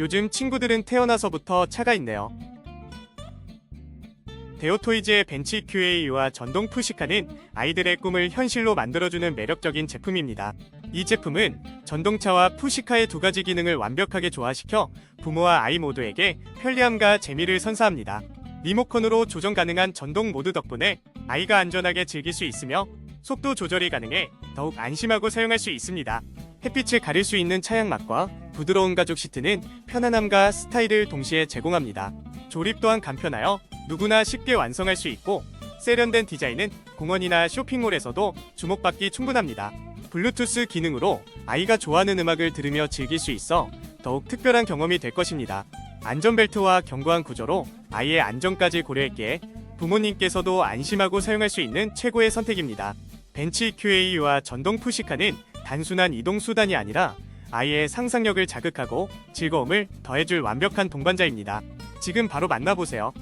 요즘 친구들은 태어나서부터 차가 있네요. 데오토이즈의 벤치 QA와 전동 푸시카는 아이들의 꿈을 현실로 만들어주는 매력적인 제품입니다. 이 제품은 전동차와 푸시카의 두 가지 기능을 완벽하게 조화시켜 부모와 아이 모두에게 편리함과 재미를 선사합니다. 리모컨으로 조정 가능한 전동 모드 덕분에 아이가 안전하게 즐길 수 있으며 속도 조절이 가능해 더욱 안심하고 사용할 수 있습니다. 햇빛을 가릴 수 있는 차양막과 부드러운 가죽 시트는 편안함과 스타일을 동시에 제공합니다. 조립 또한 간편하여 누구나 쉽게 완성할 수 있고 세련된 디자인은 공원이나 쇼핑몰에서도 주목받기 충분합니다. 블루투스 기능으로 아이가 좋아하는 음악을 들으며 즐길 수 있어 더욱 특별한 경험이 될 것입니다. 안전벨트와 견고한 구조로 아이의 안전까지 고려했기에 부모님께서도 안심하고 사용할 수 있는 최고의 선택입니다. 벤치 QA와 전동 푸시카는 단순한 이동 수단이 아니라 아이의 상상력을 자극하고 즐거움을 더해줄 완벽한 동반자입니다. 지금 바로 만나보세요.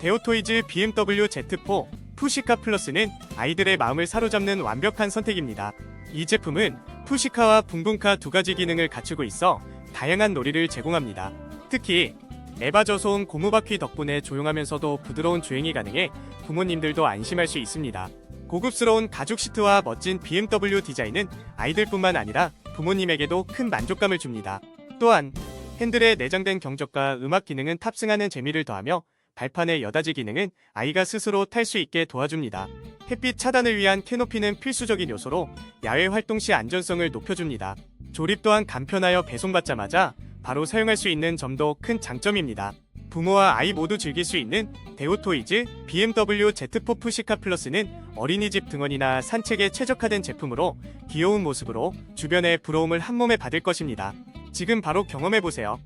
데오토이즈 BMW Z4 푸시카 플러스는 아이들의 마음을 사로잡는 완벽한 선택입니다. 이 제품은 푸시카와 붕붕카 두 가지 기능을 갖추고 있어 다양한 놀이를 제공합니다. 특히 에바 저소음 고무바퀴 덕분에 조용하면서도 부드러운 주행이 가능해 부모님들도 안심할 수 있습니다. 고급스러운 가죽 시트와 멋진 BMW 디자인은 아이들뿐만 아니라 부모님에게도 큰 만족감을 줍니다. 또한 핸들에 내장된 경적과 음악 기능은 탑승하는 재미를 더하며 발판의 여닫이 기능은 아이가 스스로 탈 수 있게 도와줍니다. 햇빛 차단을 위한 캐노피는 필수적인 요소로 야외 활동 시 안전성을 높여줍니다. 조립 또한 간편하여 배송받자마자 바로 사용할 수 있는 점도 큰 장점입니다. 부모와 아이 모두 즐길 수 있는 데오토이즈 BMW Z4 푸시카 플러스는 어린이집 등원이나 산책에 최적화된 제품으로 귀여운 모습으로 주변의 부러움을 한몸에 받을 것입니다. 지금 바로 경험해보세요.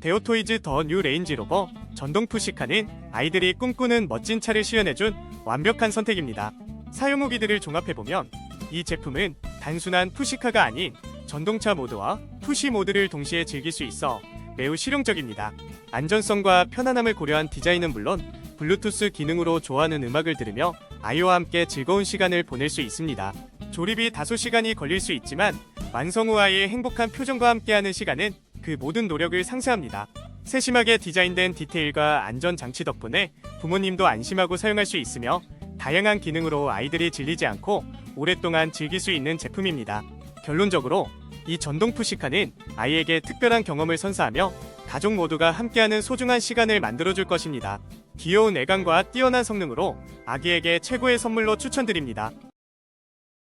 데오토이즈 더 뉴 레인지 로버 전동 푸시카는 아이들이 꿈꾸는 멋진 차를 시연해준 완벽한 선택입니다. 사용 후기들을 종합해보면 이 제품은 단순한 푸시카가 아닌 전동차 모드와 푸시 모드를 동시에 즐길 수 있어 매우 실용적입니다. 안전성과 편안함을 고려한 디자인은 물론 블루투스 기능으로 좋아하는 음악을 들으며 아이와 함께 즐거운 시간을 보낼 수 있습니다. 조립이 다소 시간이 걸릴 수 있지만 완성 후 아이의 행복한 표정과 함께하는 시간은 그 모든 노력을 상쇄합니다. 세심하게 디자인된 디테일과 안전 장치 덕분에 부모님도 안심하고 사용할 수 있으며 다양한 기능으로 아이들이 질리지 않고 오랫동안 즐길 수 있는 제품입니다. 결론적으로 이 전동 푸시카는 아이에게 특별한 경험을 선사하며 가족 모두가 함께하는 소중한 시간을 만들어줄 것입니다. 귀여운 애관과 뛰어난 성능으로 아기에게 최고의 선물로 추천드립니다.